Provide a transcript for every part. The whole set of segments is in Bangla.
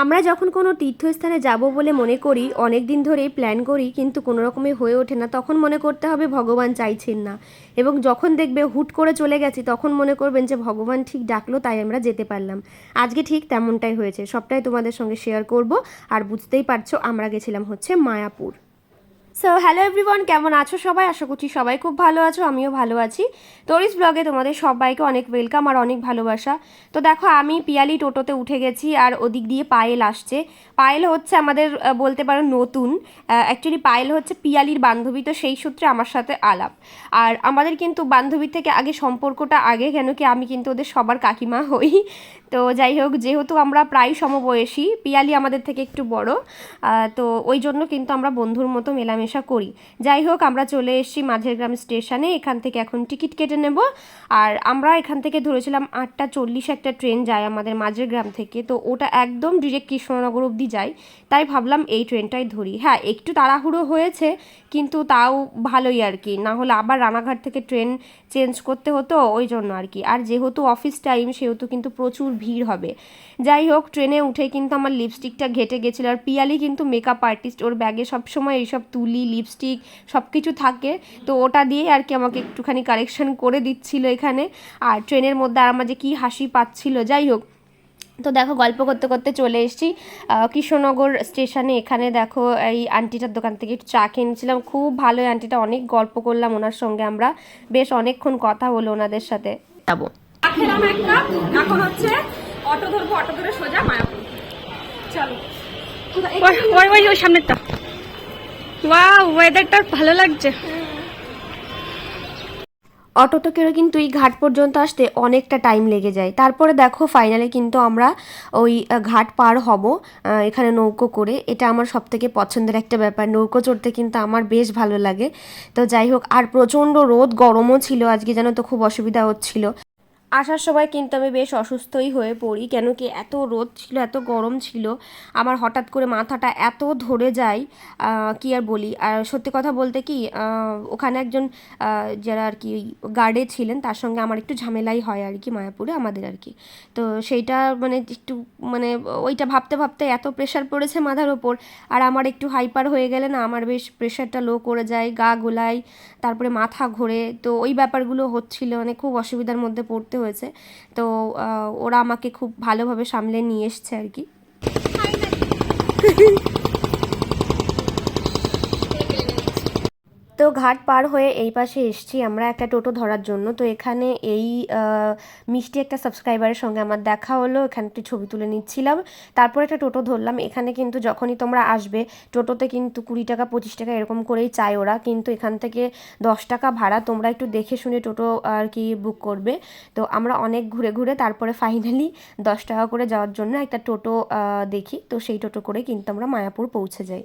আমরা যখন কোনো তীর্থস্থানে যাব বলে মনে করি, অনেক দিন ধরেই প্ল্যান করি, কিন্তু কোনো রকমে হয়ে ওঠে না, তখন মনে করতে হবে ভগবান চাইছেন না। এবং যখন দেখবে হুট করে চলে গেছি, তখন মনে করবেন যে ভগবান ঠিক ডাকলো, তাই আমরা যেতে পারলাম। আজকে ঠিক তেমনটাই হয়েছে, সবটাই তোমাদের সঙ্গে শেয়ার করব। আর বুঝতেই পারছ, আমরা গেছিলাম হচ্ছে মায়াপুর। সো হ্যালো এভরিওয়ান কেমন আছো সবাই? আশা করছি সবাই খুব ভালো আছো, আমিও ভালো আছি। তরিস ব্লগে তোমাদের সবাইকে অনেক ওয়েলকাম আর অনেক ভালোবাসা। তো দেখো, আমি পিয়ালি টোটোতে উঠে গেছি আর ওদিক দিয়ে পায়েল আসছে। পায়েল হচ্ছে আমাদের বলতে পারো নতুন। অ্যাকচুয়ালি পায়েল হচ্ছে পিয়ালির বান্ধবী, তো সেই সূত্রে আমার সাথে আলাপ। আর আমাদের কিন্তু বান্ধবীর থেকে আগে সম্পর্কটা আগে, কেন কি আমি কিন্তু ওদের সবার কাকিমা হই। তো যাই হোক, যেহেতু আমরা প্রায় সমবয়সী, পিয়ালি আমাদের থেকে একটু বড়। তো ওই জন্য কিন্তু আমরা বন্ধুর মতো মেলামেশা করি। যাই হোক, আমরা চলে এসেছি মাঝের গ্রাম স্টেশনে। এখান থেকে এখন টিকিট কেটে নেব। আর আমরা এখান থেকে ধরেছিলাম আটটা চল্লিশ একটা ট্রেন যায় আমাদের মাঝের গ্রাম থেকে। তো ওটা একদম ডিরেক্ট কৃষ্ণনগর অবধি যায়। তাই ভাবলাম এই ট্রেনটাই ধরি। হ্যাঁ একটু তাড়াহুড়ো হয়েছে কিন্তু তাও ভালোই আর কি। না হলে আবার রানাঘাট থেকে ট্রেন চেঞ্জ করতে হতো, ওই জন্য আর কি। আর যেহেতু অফিস টাইম সেহেতু কিন্তু প্রচুর ভিড় হবে। যাই হোক ট্রেনে উঠে কিন্তু আমার লিপস্টিকটা ঘেটে গেছিল। আর পিয়ালি কিন্তু মেকআপ আর্টিস্ট ওর ব্যাগে সবসময় এইসব তুলি লিপস্টিক সব কিছু থাকে। তো ওটা দিয়ে আর কি আমাকে একটুখানি কারেকশন করে দিচ্ছিল এখানে। আর ট্রেনের মধ্যে আর আমার যে কী হাসি পাচ্ছিল, যাই হোক তো দেখো গল্প করতে করতে চলে এসেছি। কৃষ্ণনগর স্টেশনে এখানে দেখো এই আন্টিটার দোকান থেকে একটু চা কিনেছিলাম খুব ভালো আন্টিটা অনেক গল্প করলাম ওনার সঙ্গে আমরা। বেশ অনেকক্ষণ কথা হলো ওনাদের সাথে। যাব। খেলাম এক কাপ এখন হচ্ছে অটো ধরবো অটো ধরে সোজা মায়াপুর। চলো। ওই ওই ওই ওই সামনেরটা। ওয়াও ওয়েদারটা ভালো লাগছে। অটোতে কিন্তু এই ঘাট পর্যন্ত আসতে অনেকটা টাইম লেগে যায়। তারপরে দেখো ফাইনালে কিন্তু আমরা ওই ঘাট পার হব এখানে নৌকো করে। এটা আমার সব থেকে পছন্দের একটা ব্যাপার। নৌকো চড়তে কিন্তু আমার বেশ ভালো লাগে। তো যাই হোক, আর প্রচণ্ড রোদ, গরমও ছিল আজকে যেন তো, খুব অসুবিধা হচ্ছিল। আসার সময় কিন্তু আমি বেশ অসুস্থই হয়ে পড়ি কেন কি এত রোদ ছিল, এত গরম ছিল, আমার হঠাৎ করে মাথাটা এত ধরে যায় কি আর বলি। আর সত্যি কথা বলতে কি ওখানে একজন যারা আর কি গার্ডে ছিলেন, তার সঙ্গে আমার একটু ঝামেলাই হয় আর কি মায়াপুরে, আমাদের আর কি। তো সেইটা মানে একটু মানে ওইটা ভাবতে ভাবতে এত প্রেশার পড়েছে মাথার ওপর, আর আমার একটু হাইপার হয়ে গেলে না, আমার বেশ প্রেশারটা লো করে যায়, গা গোলায়, তারপরে মাথা ঘোরে। তো ওই ব্যাপারগুলো হচ্ছিল মানে খুব অসুবিধার মধ্যে পড়তে হয়েছে। তো ওরা আমাকে খুব ভালোভাবে সামলে নিয়ে এসছে আর কি। তো ঘাট পার হয়ে এই পাশে এসছি, আমরা একটা টোটো ধরার জন্য। তো এখানে এই মিষ্টি একটা সাবস্ক্রাইবারের সঙ্গে আমার দেখা হলো, এখানে একটি ছবি তুলে নিচ্ছিলাম। তারপর একটা টোটো ধরলাম, এখানে কিন্তু যখনই তোমরা আসবে, টোটোতে কিন্তু কুড়ি টাকা, পঁচিশ টাকা এরকম করেই চায় ওরা। কিন্তু এখান থেকে দশ টাকা ভাড়া, তোমরা একটু দেখে শুনে টোটো আর কি বুক করবে। তো আমরা অনেক ঘুরে ঘুরে তারপরে ফাইনালি দশ টাকা করে যাওয়ার জন্য একটা টোটো দেখি। তো সেই টোটো করে কিন্তু আমরা মায়াপুর পৌঁছে যাই।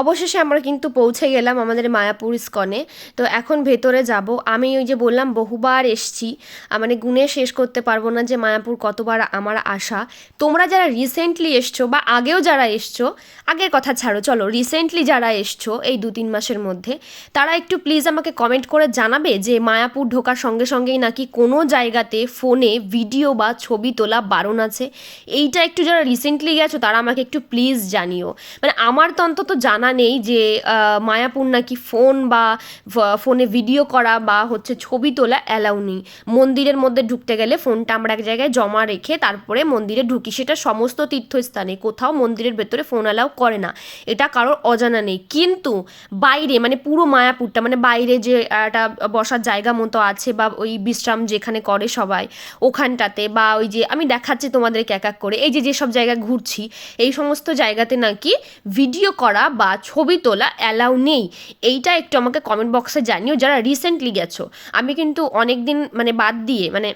অবশেষে আমরা কিন্তু পৌঁছে গেলাম আমাদের মায়াপুর ইস্কনে। তো এখন ভেতরে যাব। আমি ওই যে বললাম, বহুবার এসছি। মানে গুণে শেষ করতে পারব না যে মায়াপুর কতবার আমার আসা তোমরা যারা রিসেন্টলি এসছো বা আগেও যারা এসছো, আগের কথা ছাড়ো, চলো রিসেন্টলি যারা এসছো এই দু তিন মাসের মধ্যে, তারা একটু প্লিজ আমাকে কমেন্ট করে জানাবে যে মায়াপুর ঢোকার সঙ্গে সঙ্গেই নাকি কোনো জায়গাতে ফোনে ভিডিও বা ছবি তোলা বারণ আছে। এইটা একটু যারা রিসেন্টলি গেছো, তারা আমাকে একটু প্লিজ জানিও। মানে আমার তো অন্তত জানা নেই যে মায়াপুর নাকি ফোন বা ফোনে ভিডিও করা বা হচ্ছে ছবি তোলা অ্যালাউ নেই। মন্দিরের মধ্যে ঢুকতে গেলে ফোনটা আমরা এক জায়গায় জমা রেখে তারপরে মন্দিরে ঢুকি। সেটা সমস্ত তীর্থস্থানে, কোথাও মন্দিরের ভেতরে ফোন অ্যালাউ করে না। এটা কারোর অজানা নেই। কিন্তু বাইরে মানে পুরো মায়াপুরটা মানে বাইরে যে, একটা বসার জায়গা মতো আছে বা ওই বিশ্রাম যেখানে করে সবাই, ওখানটাতে বা ওই যে, আমি দেখাচ্ছি তোমাদেরকে এক এক করে। এই যে, যেসব জায়গায় ঘুরছি, এই সমস্ত জায়গাতে নাকি ভিডিও করা বা ছবি তোলা অ্যালাউ নেই। এইটা একটু আমাকে কমেন্ট বক্সে জানিও, যারা রিসেন্টলি গেছো। আমি কিন্তু অনেক দিন মানে বাদ দিয়ে মানে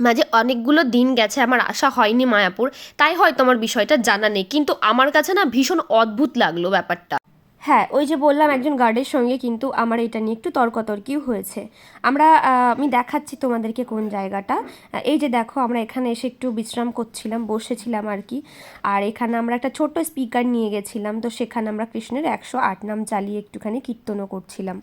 মাঝে অনেকগুলো দিন গেছে, আমার আশা হয়নি মায়াপুর। তাই হয়তো আমার বিষয়টা জানা নেই। কিন্তু আমার কাছে না ভীষণ অদ্ভুত লাগল ব্যাপারটা। হ্যাঁ ওই যে বললাম একজন গার্ডের সঙ্গে কিন্তু আমার এটা নিয়ে একটু তর্কতর্কিও হয়েছে। আমরা আমি দেখাচ্ছি তোমাদেরকে কোন জায়গাটা। এই যে দেখো, আমরা এখানে এসে একটু বিশ্রাম করছিলাম, বসেছিলাম আর কি। আর এখানে আমরা একটা ছোট্ট স্পিকার নিয়ে গেছিলাম, তো সেখানে আমরা কৃষ্ণের একশো আট নাম চালিয়ে একটুখানি কীর্তনও করছিলাম।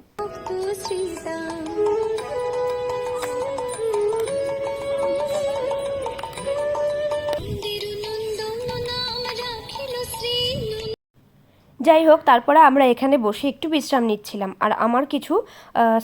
যাই হোক, তারপরে আমরা এখানে বসে একটু বিশ্রাম নিচ্ছিলাম। আর আমার কিছু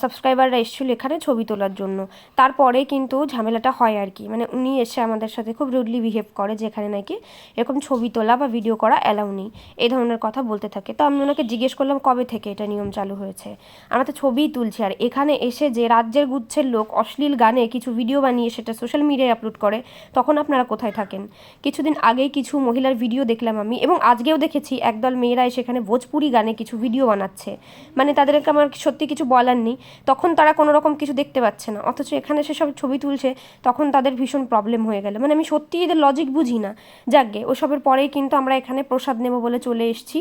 সাবস্ক্রাইবাররা এসেছিল এখানে ছবি তোলার জন্য। তারপরে কিন্তু ঝামেলাটা হয় আর কি। মানে উনি এসে আমাদের সাথে খুব রুডলি বিহেভ করে, যেখানে নাকি এরকম ছবি তোলা বা ভিডিও করা অ্যালাউ নেই। এই ধরনের কথা বলতে থাকে। তো আমি ওনাকে জিজ্ঞেস করলাম, কবে থেকে এটা নিয়ম চালু হয়েছে? আমরা তো ছবিই তুলছি। আর এখানে এসে যে রাজ্যের গুচ্ছের লোক অশ্লীল গানে কিছু ভিডিও বানিয়ে সেটা সোশ্যাল মিডিয়ায় আপলোড করে, তখন আপনারা কোথায় থাকেন? কিছুদিন আগেই কিছু মহিলার ভিডিও দেখলাম আমি, এবং আজকেও দেখেছি, একদল মেয়েরা সেখানে ভোজপুরি গানে কিছু ভিডিও বানাচ্ছে। মানে তাদেরকে আমার সত্যি কিছু বলার নেই। তখন তারা কোনো রকম কিছু দেখতে পাচ্ছে না। অথচ এখানে সেসব ছবি তুলছে, তখন তাদের ভীষণ প্রবলেম হয়ে গেল। মানে আমি সত্যি এদের লজিক বুঝি না। যাকগে, ওসবের পরেই কিন্তু আমরা এখানে প্রসাদ নেব বলে চলে এসেছি।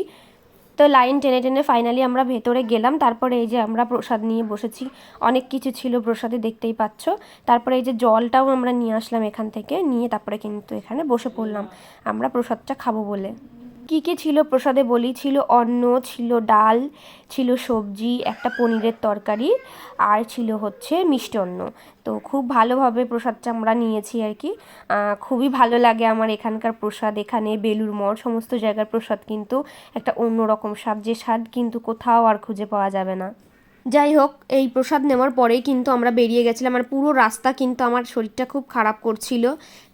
তো লাইন টেনে টেনে ফাইনালি আমরা ভেতরে গেলাম। তারপরে এই যে আমরা প্রসাদ নিয়ে বসেছি। অনেক কিছু ছিল প্রসাদে, দেখতেই পাচ্ছ। তারপরে এই যে জলটাও আমরা নিয়ে আসলাম এখান থেকে। নিয়ে তারপরে কিন্তু এখানে বসে পড়লাম। আমরা প্রসাদটা খাব বলে। কী কী ছিল প্রসাদে বলি? ছিল অন্ন, ছিল ডাল, ছিল সবজি, একটা পনিরের তরকারি, আর ছিল হচ্ছে মিষ্টি অন্ন। তো খুব ভালোভাবে প্রসাদটা আমরা নিয়েছি আর কি। খুবই ভালো লাগে আমার এখানকার প্রসাদ। এখানে বেলুর মঠ, সমস্ত জায়গার প্রসাদ কিন্তু একটা অন্যরকম স্বাদ। যে স্বাদ কিন্তু কোথাও আর খুঁজে পাওয়া যাবে না। যাই হোক, এই প্রসাদ নেওয়ার পরেই কিন্তু আমরা বেরিয়ে গেছিলাম আর পুরো রাস্তা কিন্তু আমার শরীরটা খুব খারাপ করছিল।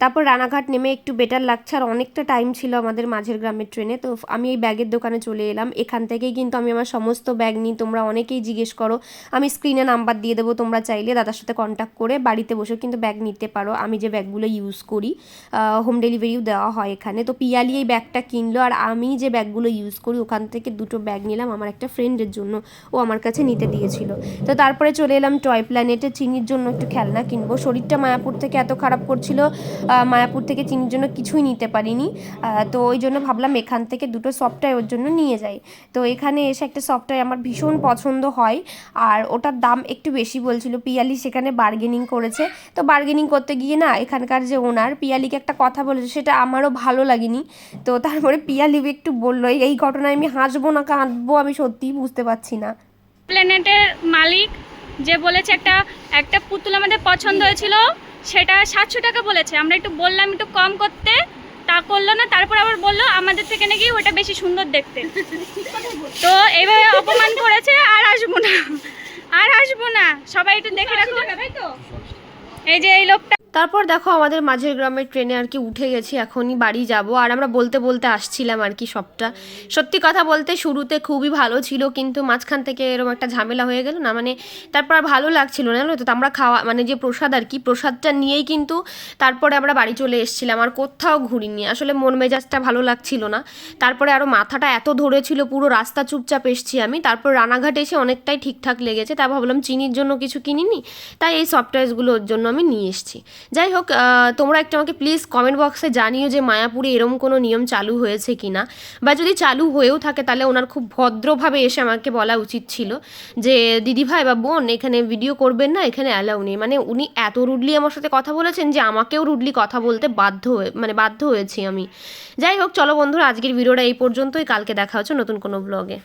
তারপর রানাঘাট নেমে একটু বেটার লাগছে আর অনেকটা টাইম ছিল আমাদের মাঝের গ্রামের ট্রেনে তো আমি এই ব্যাগের দোকানে চলে এলাম। এখান থেকেই কিন্তু আমি আমার সমস্ত ব্যাগ নিই। তোমরা অনেকেই জিজ্ঞেস করো, আমি স্ক্রিনে নাম্বার দিয়ে দেবো, তোমরা চাইলে দাদার সাথে কন্ট্যাক্ট করে বাড়িতে বসেও কিন্তু ব্যাগ নিতে পারো। আমি যে ব্যাগগুলো ইউজ করি হোম ডেলিভারিও দেওয়া হয় এখানে। তো পিয়ালি এই ব্যাগটা কিনলো আর আমি যে ব্যাগগুলো ইউজ করি, ওখান থেকে দুটো ব্যাগ নিলাম আমার একটা ফ্রেন্ডের জন্য। ও আমার কাছে নিতে দিয়েছিল। তো তারপরে চলে এলাম টয় প্ল্যানেটে, চিনির জন্য একটু খেলনা কিনবো। শরীরটা মায়াপুর থেকে এত খারাপ করছিল মায়াপুর থেকে চিনির জন্য কিছুই নিতে পারিনি। তো ওই জন্য ভাবলাম এখান থেকে দুটো সফটওয়্যার ওর জন্য নিয়ে যাই। তো এখানে এসে একটা সফটওয়্যার আমার ভীষণ পছন্দ হয়, আর ওটার দাম একটু বেশি বলছিল। পিয়ালি সেখানে বার্গেনিং করেছে। তো বার্গেনিং করতে গিয়ে না, এখানকার যে ওনার পিয়ালিকে একটা কথা বলেছে, সেটা আমারও ভালো লাগেনি। তো তারপরে পিয়ালি একটু বলল, এই ঘটনায় আমি হাসবো না, কাঁদবো, আমি সত্যিই বুঝতে পারছি না। প্ল্যানেটের মালিক যে বলেছে একটা একটা পুতুল আমাদের পছন্দ হয়েছিল সেটা সাতশো টাকা বলেছে। আমরা একটু বললাম একটু কম করতে তা করল না তারপর আবার বলল আমাদের থেকে নাকি ওটা বেশি সুন্দর দেখতে। তো এইভাবে অপমান করেছে আর আসব না আর আসব না। সবাই একটু দেখে রাখো এই যে এই লোকটা তারপর দেখো আমাদের মাঝের গ্রামের ট্রেনে আর কি উঠে গেছি, এখনই বাড়ি যাব। আর আমরা বলতে বলতে আসছিলাম আর কি সবটা। সত্যি কথা বলতে শুরুতে খুবই ভালো ছিল, কিন্তু মাঝখান থেকে এরকম একটা ঝামেলা হয়ে গেল না মানে তারপর আর ভালো লাগছিল না তো? আমরা খাওয়া মানে যে প্রসাদ আর কি, প্রসাদটা নিয়েই কিন্তু তারপরে আমরা বাড়ি চলে এসেছিলাম, আর কোথাও ঘুরিনি। আসলে মন মেজাজটা ভালো লাগছিল না। তারপরে আরও মাথাটা এত ধরেছিল পুরো রাস্তা চুপচাপ এসছি আমি। তারপর রানাঘাট এসে অনেকটাই ঠিকঠাক লেগেছে তা ভাবলাম চিনির জন্য কিছু কিনিনি, তাই এই সফটওয়্যারসগুলো ওর জন্য আমি নিয়ে এসেছি। যাই হোক তোমরা একটু আমাকে প্লিজ কমেন্ট বক্সে জানিও যে মায়াপুরে এরম কোনো নিয়ম চালু হয়েছে কি না বা যদি চালু হয়েও থাকে, তাহলে ওনার খুব ভদ্রভাবে এসে আমাকে বলা উচিত ছিল যে, দিদিভাই বা বোন, এখানে ভিডিও করবেন না, এখানে অ্যালাউ নেই। মানে উনি এত রুডলি আমার সাথে কথা বলেছেন যে, আমাকেও রুডলি কথা বলতে বাধ্য হয়ে মানে বাধ্য হয়েছি আমি। যাই হোক চলো বন্ধুরা, আজকের ভিডিওটা এই পর্যন্তই। কালকে দেখা হচ্ছে নতুন কোনো ব্লগে